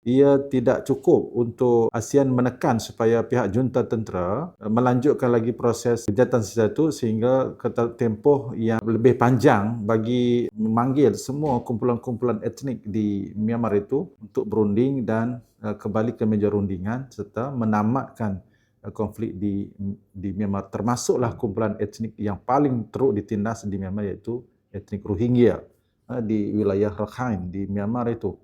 ia tidak cukup untuk ASEAN menekan supaya pihak junta tentera eh, melanjutkan lagi proses kejahatan sesuatu sehingga kata tempoh yang lebih panjang bagi memanggil semua kumpulan-kumpulan etnik di Myanmar itu untuk berunding dan eh, kembali ke meja rundingan serta menamatkan eh, konflik di di Myanmar termasuklah kumpulan etnik yang paling teruk ditindas di Myanmar iaitu etnik Rohingya di wilayah Rakhine di Myanmar itu.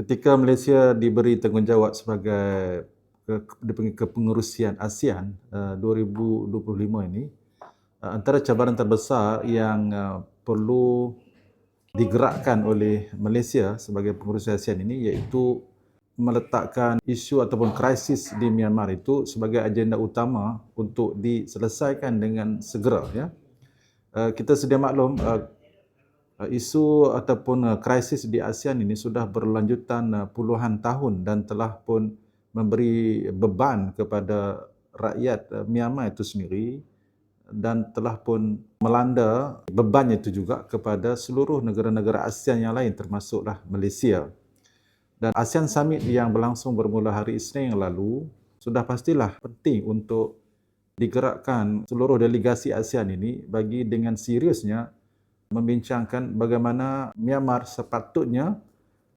Ketika Malaysia diberi tanggungjawab sebagai dipanggil kepengerusian ASEAN uh, 2025 ini uh, antara cabaran terbesar yang uh, perlu digerakkan oleh Malaysia sebagai pengurusi ASEAN ini iaitu meletakkan isu ataupun krisis di Myanmar itu sebagai agenda utama untuk diselesaikan dengan segera ya. Uh, kita sedia maklum Uh, isu ataupun uh, krisis di ASEAN ini sudah berlanjutan uh, puluhan tahun dan telah pun memberi beban kepada rakyat Myanmar itu sendiri dan telah pun melanda bebannya itu juga kepada seluruh negara-negara ASEAN yang lain termasuklah Malaysia. Dan ASEAN Summit yang berlangsung bermula hari Isnin yang lalu sudah pastilah penting untuk digerakkan seluruh delegasi ASEAN ini bagi dengan seriusnya membincangkan bagaimana Myanmar sepatutnya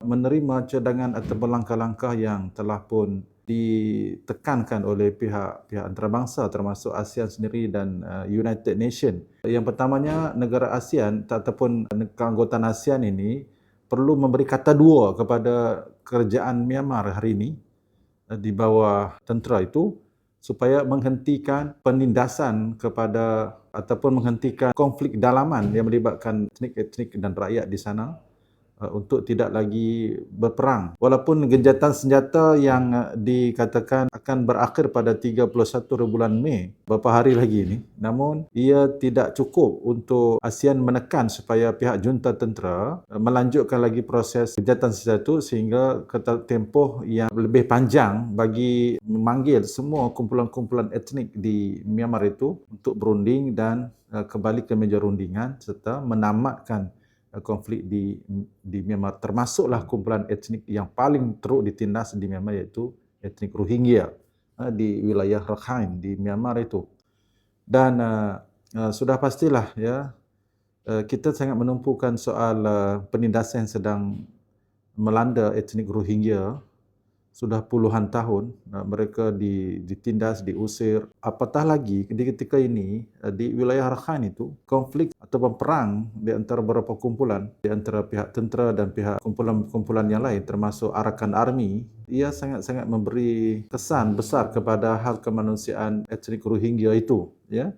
menerima cadangan atau langkah-langkah yang telah pun ditekankan oleh pihak-pihak antarabangsa termasuk ASEAN sendiri dan uh, United Nations. Yang pertamanya negara ASEAN ataupun keanggotaan ASEAN ini perlu memberi kata dua kepada kerajaan Myanmar hari ini uh, di bawah tentera itu supaya menghentikan penindasan kepada ataupun menghentikan konflik dalaman yang melibatkan etnik-etnik dan rakyat di sana untuk tidak lagi berperang. Walaupun genjatan senjata yang uh, dikatakan akan berakhir pada 31 bulan Mei, beberapa hari lagi ini, namun ia tidak cukup untuk ASEAN menekan supaya pihak junta tentera uh, melanjutkan lagi proses genjatan senjata sehingga kata tempoh yang lebih panjang bagi memanggil semua kumpulan-kumpulan etnik di Myanmar itu untuk berunding dan kembali ke meja rundingan serta menamatkan Eh, konflik di di Myanmar. Termasuklah kumpulan etnik yang paling teruk ditindas di Myanmar iaitu etnik Rohingya eh, di wilayah Rakhine di Myanmar itu. Dan uh, uh, sudah pastilah ya uh, kita sangat menumpukan soal uh, penindasan yang sedang melanda etnik Rohingya sudah puluhan tahun mereka ditindas, diusir. Apatah lagi di ketika ini eh, di wilayah Rakhine itu konflik atau perang di antara beberapa kumpulan di antara pihak tentera dan pihak kumpulan-kumpulan yang lain termasuk Arakan Army ia sangat-sangat memberi kesan besar kepada hal kemanusiaan etnik Rohingya itu ya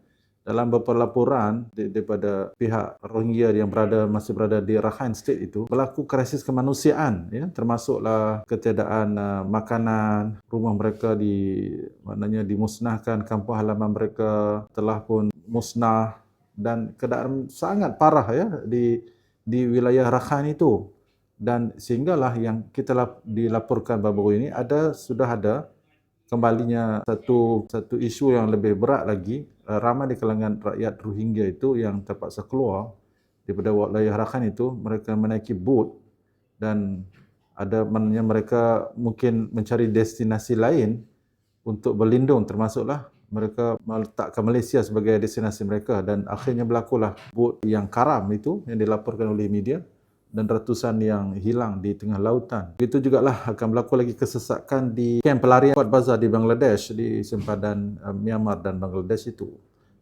dalam beberapa laporan daripada pihak Rohingya yang berada masih berada di Rakhine State itu berlaku krisis kemanusiaan ya. Termasuklah ketiadaan uh, makanan rumah mereka di maknanya dimusnahkan kampung halaman mereka telah pun musnah dan keadaan sangat parah ya di di wilayah Rakhine itu. Dan sehinggalah yang kita dilaporkan baru-baru ini ada sudah ada kembalinya satu satu isu yang lebih berat lagi ramai di kalangan rakyat Rohingya itu yang terpaksa keluar daripada wilayah Rakhine itu mereka menaiki boat dan ada maknanya mereka mungkin mencari destinasi lain untuk berlindung termasuklah mereka meletakkan Malaysia sebagai destinasi mereka dan akhirnya berlakulah boat yang karam itu yang dilaporkan oleh media dan ratusan yang hilang di tengah lautan. Begitu juga lah akan berlaku lagi kesesakan di kamp pelarian Port Bazar di Bangladesh di sempadan uh, Myanmar dan Bangladesh itu.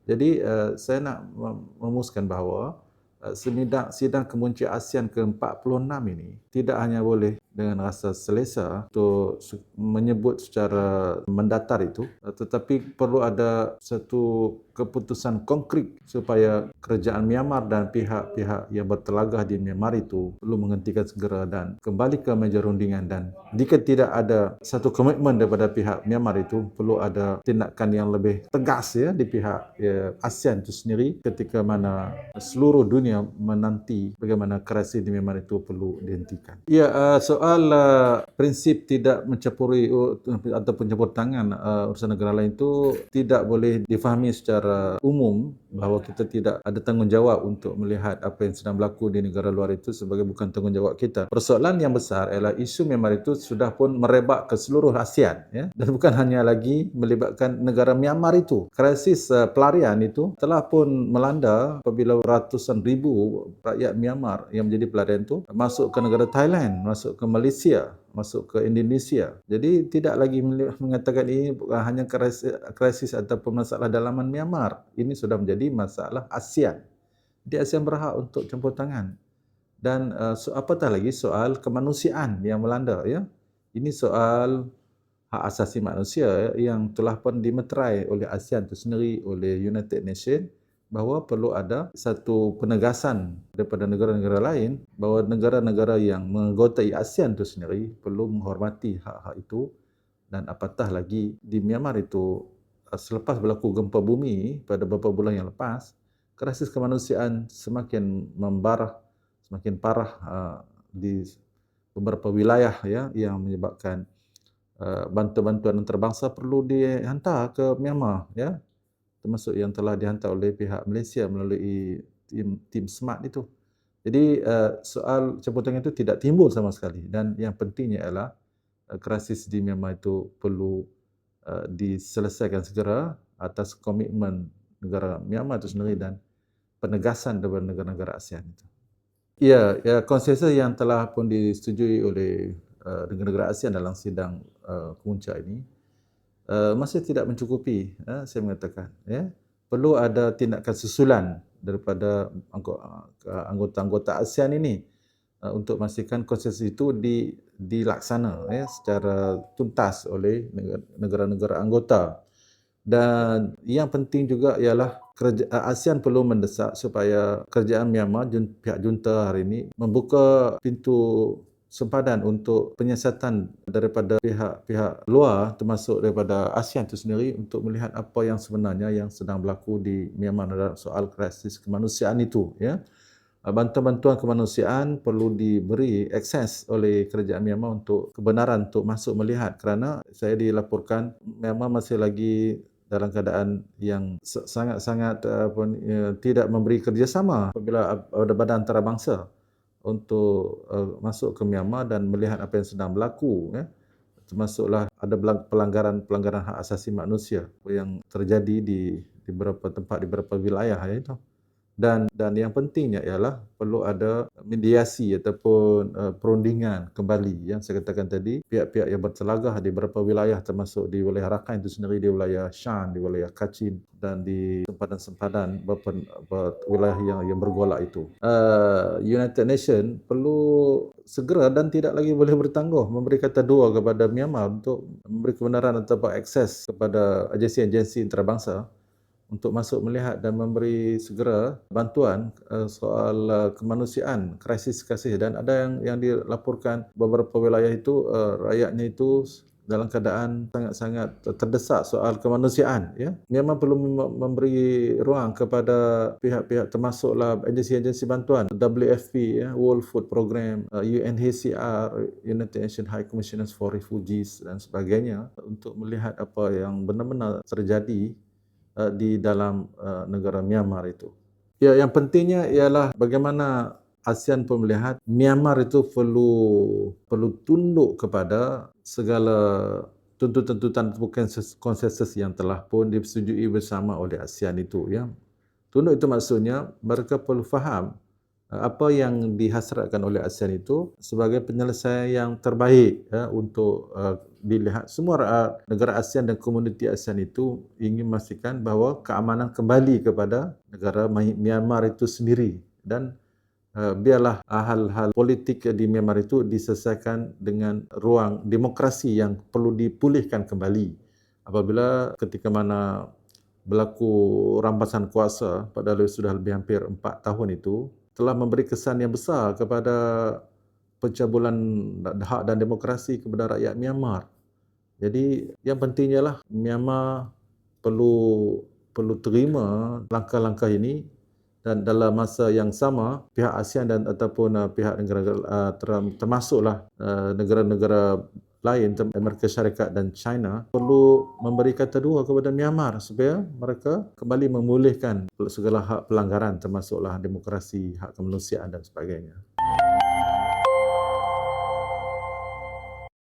Jadi uh, saya nak memutuskan bahawa uh, sidang, sidang kemunci ASEAN ke-46 ini tidak hanya boleh dengan rasa selesa untuk menyebut secara mendatar itu tetapi perlu ada satu keputusan konkret supaya kerajaan Myanmar dan pihak-pihak yang bertelagah di Myanmar itu perlu menghentikan segera dan kembali ke meja rundingan dan jika tidak ada satu komitmen daripada pihak Myanmar itu perlu ada tindakan yang lebih tegas ya di pihak ya, ASEAN itu sendiri ketika mana seluruh dunia menanti bagaimana krisis di Myanmar itu perlu dihentikan. Ya uh, soal uh, prinsip tidak mencampuri uh, ataupun campur tangan uh, urusan negara lain itu tidak boleh difahami secara umum bahawa kita tidak ada tanggungjawab untuk melihat apa yang sedang berlaku di negara luar itu sebagai bukan tanggungjawab kita. Persoalan yang besar ialah isu Myanmar itu sudah pun merebak ke seluruh ASEAN ya dan bukan hanya lagi melibatkan negara Myanmar itu. Krisis uh, pelarian itu telah pun melanda apabila ratusan ribu rakyat Myanmar yang menjadi pelarian itu masuk ke negara Thailand, masuk ke Malaysia, masuk ke Indonesia. Jadi tidak lagi mengatakan ini hanya krisis, krisis ataupun masalah dalaman Myanmar. Ini sudah menjadi masalah ASEAN. Di ASEAN berhak untuk campur tangan. Dan uh, so, apatah lagi soal kemanusiaan yang melanda ya. Ini soal hak asasi manusia yang telah pun dimeterai oleh ASEAN itu sendiri oleh United Nations bahawa perlu ada satu penegasan daripada negara-negara lain bahawa negara-negara yang menggotai ASEAN itu sendiri perlu menghormati hak-hak itu dan apatah lagi di Myanmar itu uh, selepas berlaku gempa bumi pada beberapa bulan yang lepas krisis kemanusiaan semakin membarah semakin parah uh, di beberapa wilayah ya yang menyebabkan uh, bantuan-bantuan antarabangsa perlu dihantar ke Myanmar ya termasuk yang telah dihantar oleh pihak Malaysia melalui tim tim smart itu. Jadi uh, soal campur tangan itu tidak timbul sama sekali dan yang pentingnya ialah uh, krisis di Myanmar itu perlu uh, diselesaikan segera atas komitmen negara Myanmar itu sendiri dan penegasan daripada negara-negara ASEAN itu. Ya, ya konsensus yang telah pun disetujui oleh negara-negara ASEAN dalam sidang kemuncak ini uh, masih tidak mencukupi uh, saya mengatakan ya. Perlu ada tindakan susulan daripada anggota-anggota ASEAN ini untuk memastikan konsensus itu di dilaksana ya secara tuntas oleh negara-negara anggota. Dan yang penting juga ialah kerja, ASEAN perlu mendesak supaya kerajaan Myanmar pihak junta hari ini membuka pintu sempadan untuk penyiasatan daripada pihak-pihak luar termasuk daripada ASEAN itu sendiri untuk melihat apa yang sebenarnya yang sedang berlaku di Myanmar dalam soal krisis kemanusiaan itu ya. Bantuan-bantuan kemanusiaan perlu diberi akses oleh kerajaan Myanmar untuk kebenaran untuk masuk melihat. Kerana saya dilaporkan Myanmar masih lagi dalam keadaan yang sangat-sangat uh, tidak memberi kerjasama apabila ada badan antarabangsa untuk uh, masuk ke Myanmar dan melihat apa yang sedang berlaku ya. Termasuklah ada pelanggaran-pelanggaran hak asasi manusia yang terjadi di di beberapa tempat di beberapa wilayah ya itu dan dan yang pentingnya ialah perlu ada mediasi ataupun uh, perundingan kembali. Yang saya katakan tadi pihak-pihak yang bertelagah di beberapa wilayah termasuk di wilayah Rakhine itu sendiri di wilayah Shan di wilayah Kachin dan di sempadan-sempadan beberapa wilayah yang yang bergolak itu. Uh, United Nation perlu segera dan tidak lagi boleh bertangguh memberi kata dua kepada Myanmar untuk memberi kebenaran atau akses kepada agensi-agensi antarabangsa untuk masuk melihat dan memberi segera bantuan uh, soal uh, kemanusiaan, krisis kasih. Dan ada yang yang dilaporkan beberapa wilayah itu uh, rakyatnya itu dalam keadaan sangat-sangat terdesak soal kemanusiaan ya. Memang perlu memberi ruang kepada pihak-pihak termasuklah agensi-agensi bantuan WFP ya World Food Program UNHCR United Nations High Commissioners for Refugees dan sebagainya untuk melihat apa yang benar-benar terjadi uh, di dalam uh, negara Myanmar itu. Ya, yang pentingnya ialah bagaimana ASEAN pun melihat Myanmar itu perlu perlu tunduk kepada segala tuntutan-tuntutan bukan konsensus yang telah pun disetujui bersama oleh ASEAN itu ya. Tunduk itu maksudnya mereka perlu faham apa yang dihasratkan oleh ASEAN itu sebagai penyelesaian yang terbaik ya, untuk uh, dilihat semua uh, negara ASEAN dan komuniti ASEAN itu ingin memastikan bahawa keamanan kembali kepada negara Myanmar itu sendiri dan uh, biarlah hal-hal politik di Myanmar itu diselesaikan dengan ruang demokrasi yang perlu dipulihkan kembali. Apabila ketika mana berlaku rampasan kuasa pada sudah lebih hampir empat tahun itu, telah memberi kesan yang besar kepada pencabulan hak dan demokrasi kepada rakyat Myanmar. Jadi yang pentingnya lah Myanmar perlu perlu terima langkah-langkah ini dan dalam masa yang sama pihak ASEAN dan ataupun uh, pihak negara uh, termasuklah uh, negara-negara lain Amerika Syarikat dan China perlu memberi kata dua kepada Myanmar supaya mereka kembali memulihkan segala hak pelanggaran termasuklah demokrasi, hak kemanusiaan dan sebagainya.